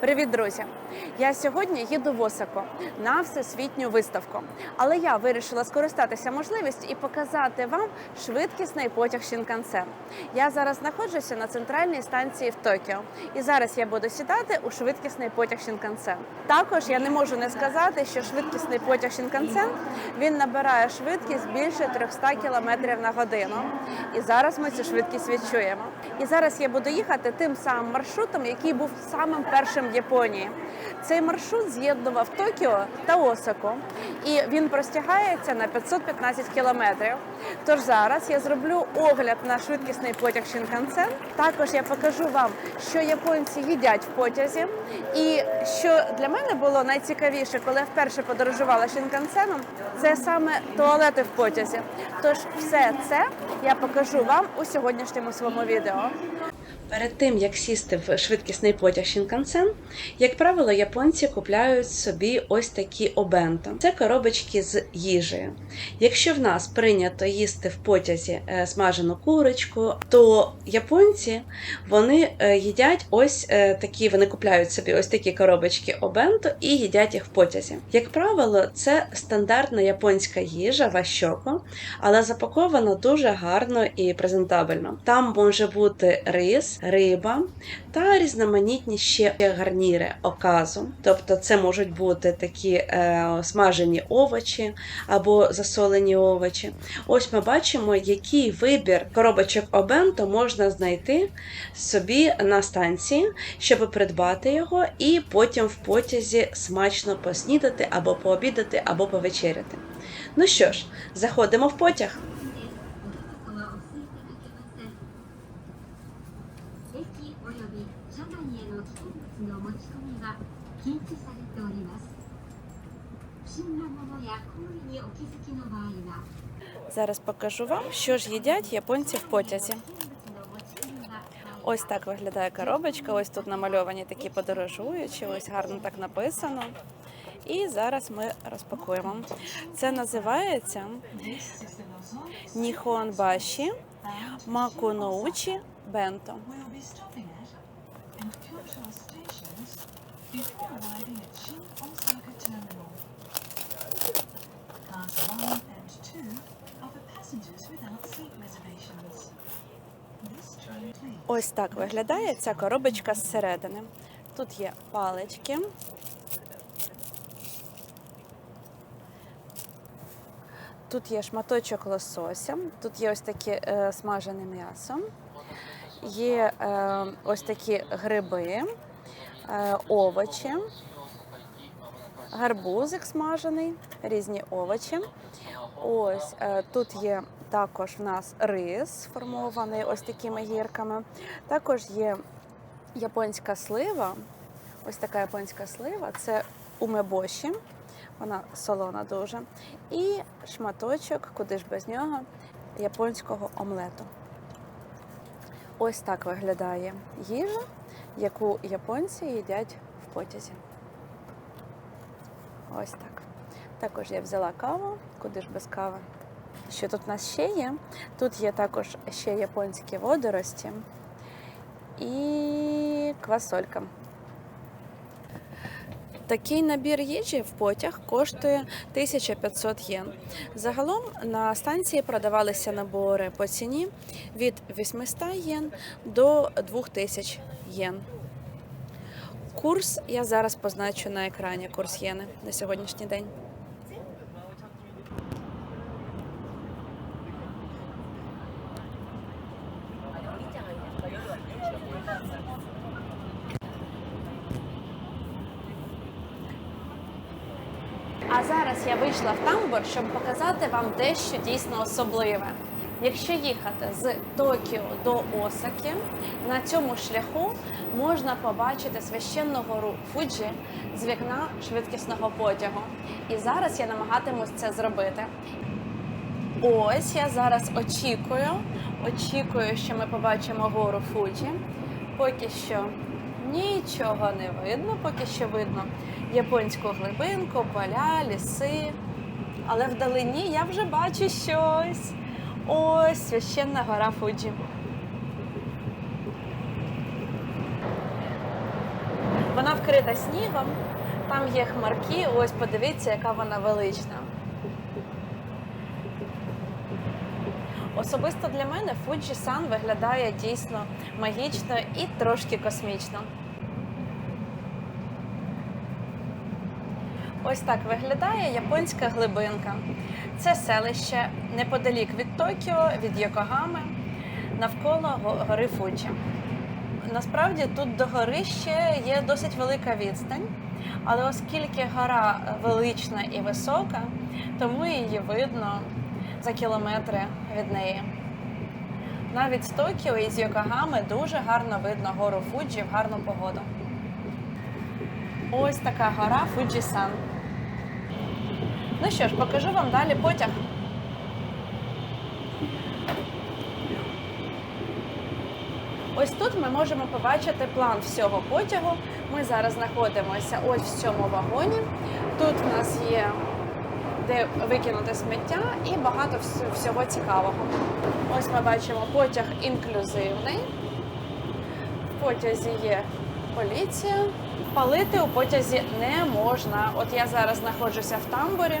Привіт, друзі! Я сьогодні їду в Осако на всесвітню виставку. Але я вирішила скористатися можливістю і показати вам швидкісний потяг Шінкансен. Я зараз знаходжуся на центральній станції в Токіо, і зараз я буду сідати у швидкісний потяг Шінкансен. Також я не можу не сказати, що швидкісний потяг Шінкансен він набирає швидкість більше 300 км на годину. І зараз ми цю швидкість відчуємо. І зараз я буду їхати тим самим маршрутом, який був самим першим Японії. Цей маршрут з'єднував Токіо та Осаку, і він простягається на 515 кілометрів. Тож зараз я зроблю огляд на швидкісний потяг Шінкансен. Також я покажу вам, що японці їдять в потязі, і що для мене було найцікавіше, коли я вперше подорожувала Шінкансеном, це саме туалети в потязі. Тож все це я покажу вам у сьогоднішньому своєму відео. Перед тим як сісти в швидкісний потяг Шінкансен, як правило, японці купляють собі ось такі обенто. Це коробочки з їжею. Якщо в нас прийнято їсти в потязі е, смажену курочку, то японці вони е, їдять ось е, такі, вони купляють собі ось такі коробочки обенто і їдять їх в потязі. Як правило, це стандартна японська їжа ващоко, але запаковано дуже гарно і презентабельно. Там може бути рис, риба та різноманітні ще гарніри оказу. Тобто, це можуть бути такі е, смажені овочі або засолені овочі. Ось ми бачимо, який вибір коробочок обенто можна знайти собі на станції, щоб придбати його, і потім в потязі смачно поснідати або пообідати, або повечеряти. Ну що ж, заходимо в потяг. 駅および車内への危険物の持ち込みは禁止されております不審なものや行為にお気づきの場合は Зараз покажу вам, що ж їдять японці в потязі. 危険物の持ち込みは Ось так виглядає коробочка. Ось тут намальовані такі подорожуючі, ось гарно так написано. І зараз ми розпакуємо. Це називається Ніхон Баші Макуноучі Бенто. We'll be stopping at and Kyoto stations before arriving at Shin Osaka Terminal. Class 1 and 2 are for passengers without seat reservations. This train please. Ось так виглядає ця коробочка зсередини. Тут є палички. Тут є шматочок лосося, тут є ось таке е, смажене м'ясо, є е, ось такі гриби, е, овочі, гарбузик смажений, різні овочі. Ось е, тут є також в нас рис сформований ось такими гірками. Також є японська слива. Ось така японська слива. Це умебоші. Вона солона дуже. І шматочок, куди ж без нього, японського омлету. Ось так виглядає їжа, яку японці їдять в потязі. Ось так. Також я взяла каву, куди ж без кави. Що тут у нас ще є? Тут є також ще японські водорості і квасолька. Такий набір їжі в потяг коштує 1500 єн. Загалом на станції продавалися набори по ціні від 800 єн до 2000 єн. Курс я зараз позначу на екрані курс єни на сьогоднішній день. А зараз я вийшла в тамбур, щоб показати вам дещо дійсно особливе. Якщо їхати з Токіо до Осаки, на цьому шляху можна побачити священну гору Фуджі з вікна швидкісного потягу. І зараз я намагатимусь це зробити. Ось я зараз очікую, очікую, що ми побачимо гору Фуджі. Поки що нічого не видно, поки що видно японську глибинку, поля, ліси. Але вдалині я вже бачу щось. Ось священна гора Фуджі. Вона вкрита снігом, там є хмарки. Ось подивіться, яка вона велична. Особисто для мене Fuji-san виглядає дійсно магічно і трошки космічно. Ось так виглядає японська глибинка. Це селище неподалік від Токіо, від Йокогами, навколо гори Фуджі. Насправді тут до гори ще є досить велика відстань, але оскільки гора велична і висока, тому її видно за кілометри від неї. Навіть з Токіо і з Йокогами дуже гарно видно гору Фуджі в гарну погоду. Ось така гора Фуджі-сан. Ну що ж, покажу вам далі потяг. Ось тут ми можемо побачити план всього потягу. Ми зараз знаходимося ось в цьому вагоні. Тут в нас є де викинути сміття і багато всього цікавого. Ось ми бачимо потяг інклюзивний. В потязі є поліція. Палити у потязі не можна. От я зараз знаходжуся в тамбурі.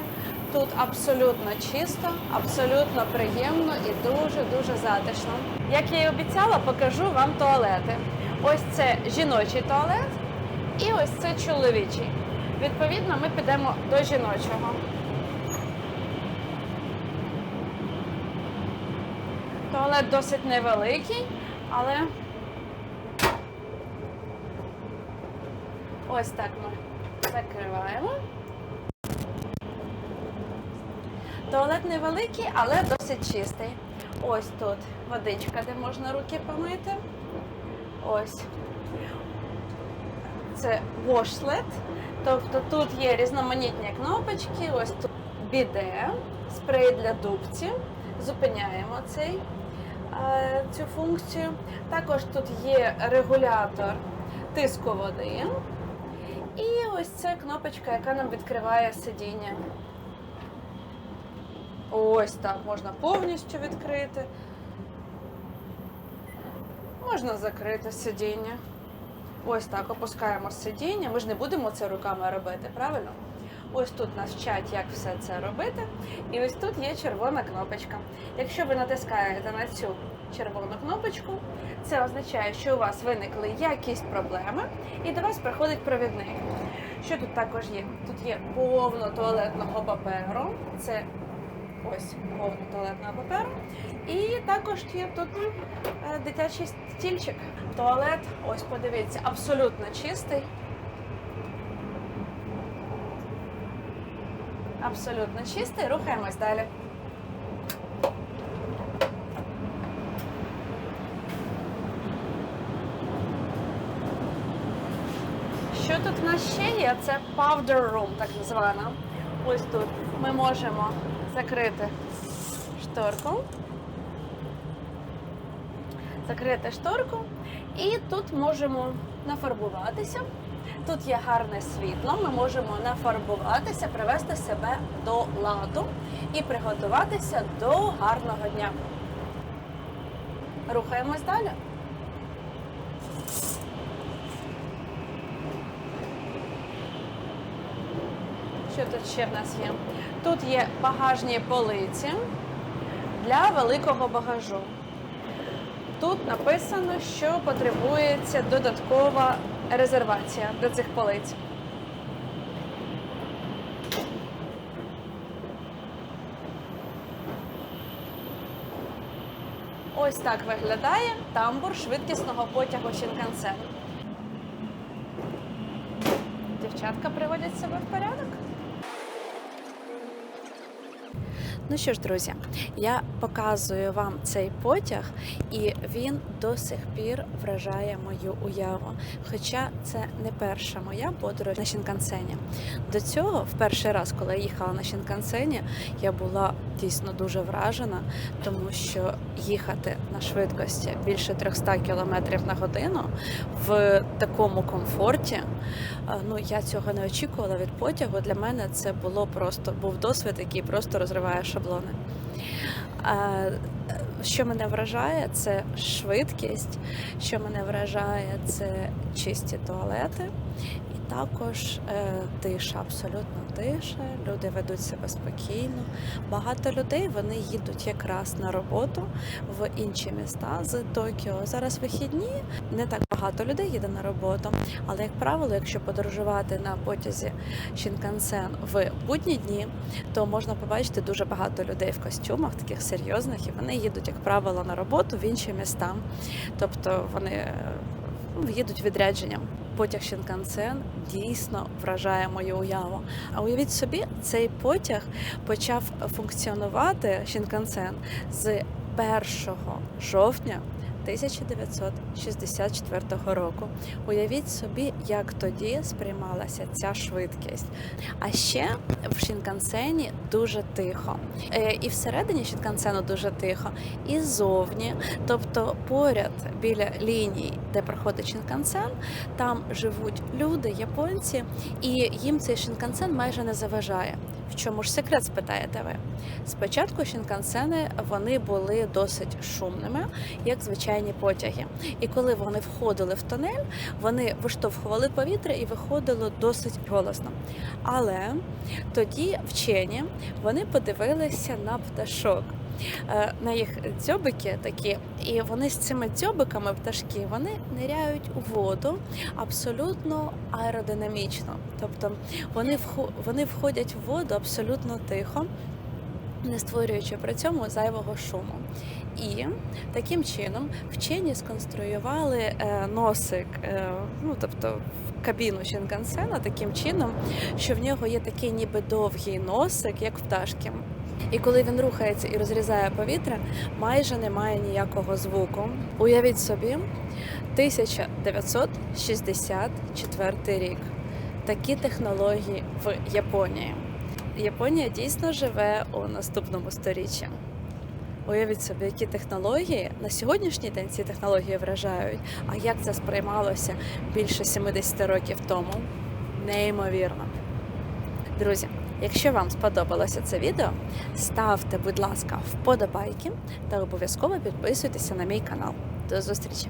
Тут абсолютно чисто, абсолютно приємно і дуже-дуже затишно. Як я і обіцяла, покажу вам туалети. Ось це жіночий туалет і ось це чоловічий. Відповідно, ми підемо до жіночого. Туалет досить невеликий, але ось так ми закриваємо. Туалет невеликий, але досить чистий. Ось тут водичка, де можна руки помити. Ось. Це washlet. Тобто тут є різноманітні кнопочки, ось тут біде, спрей для дубців. Зупиняємо цей, цю функцію. Також тут є регулятор тиску води. І ось ця кнопочка, яка нам відкриває сидіння. Ось так можна повністю відкрити. Можна закрити сидіння. Ось так опускаємо сидіння. Ми ж не будемо це руками робити, правильно? Ось тут нас вчать, як все це робити. І ось тут є червона кнопочка. Якщо ви натискаєте на цю червону кнопочку, це означає, що у вас виникли якісь проблеми, і до вас приходить провідник. Що тут також є? Тут є повно туалетного паперу. Це ось повно туалетного паперу. І також є тут е, дитячий стільчик. Туалет, ось подивіться, абсолютно чистий. Абсолютно чистий. Рухаємось далі. Що тут в нас ще є? Це powder room, так звана. Ось тут ми можемо закрити шторку. Закрити шторку. І тут можемо нафарбуватися. Тут є гарне світло, ми можемо нафарбуватися, привести себе до ладу і приготуватися до гарного дня. Рухаємось далі. Що тут ще в нас є? Тут є багажні полиці для великого багажу. Тут написано, що потребується додаткова резервація до цих полиць. Ось так виглядає тамбур швидкісного потягу Шінкансен. Дівчатка приводять себе в порядок. Ну що ж, друзі, я показую вам цей потяг, і він до сих пір вражає мою уяву. Хоча це не перша моя подорож на Шінкансені. До цього, в перший раз, коли я їхала на Шінкансені, я була дійсно дуже вражена, тому що їхати на швидкості більше 300 км на годину в такому комфорті. е, Ну я цього не очікувала від потягу. Для мене це було просто був досвід, який просто розриває шаблони. Що мене вражає, це швидкість. Що мене вражає, це чисті туалети. І Також е, тиша, абсолютно тиша. Люди ведуть себе спокійно. Багато людей вони їдуть якраз на роботу в інші міста з Токіо. Зараз вихідні, не так багато людей їде на роботу. Але як правило, якщо подорожувати на потязі Шінкансен в будні дні, то можна побачити дуже багато людей в костюмах, таких серйозних, і вони їдуть, як правило, на роботу в інші міста. Тобто вони їдуть відрядженням. Потяг Шінкансен дійсно вражає мою уяву. А уявіть собі, цей потяг почав функціонувати Шінкансен з 1 жовтня 1964 року. Уявіть собі, як тоді сприймалася ця швидкість. А ще в Шінкансені дуже тихо. Е, І всередині Шінкансену дуже тихо, і ззовні. Тобто поряд біля ліній, де проходить Шінкансен, там живуть люди, японці, і їм цей Шінкансен майже не заважає. В чому ж секрет, спитаєте ви? Спочатку Шінкансени вони були досить шумними, як звичайні потяги. І коли вони входили в тунель, вони виштовхували повітря і виходило досить голосно. Але тоді вчені вони подивилися на пташок. Е, На їх дзьобики такі, і вони з цими дзьобиками пташки вони ниряють у воду абсолютно аеродинамічно. Тобто вони вони входять в воду абсолютно тихо, не створюючи при цьому зайвого шуму. І таким чином вчені сконструювали е, носик, е, ну тобто кабіну Шінкансена таким чином, що в нього є такий ніби довгий носик, як пташки. І коли він рухається і розрізає повітря, майже немає ніякого звуку. Уявіть собі, 1964 рік. Такі технології в Японії. Японія дійсно живе у наступному сторіччі. Уявіть собі, які технології на сьогоднішній день ці технології вражають. А як це сприймалося більше 70 років тому? Неймовірно. Друзі, якщо вам сподобалося це відео, ставте, будь ласка, вподобайки та обов'язково підписуйтеся на мій канал. До зустрічі!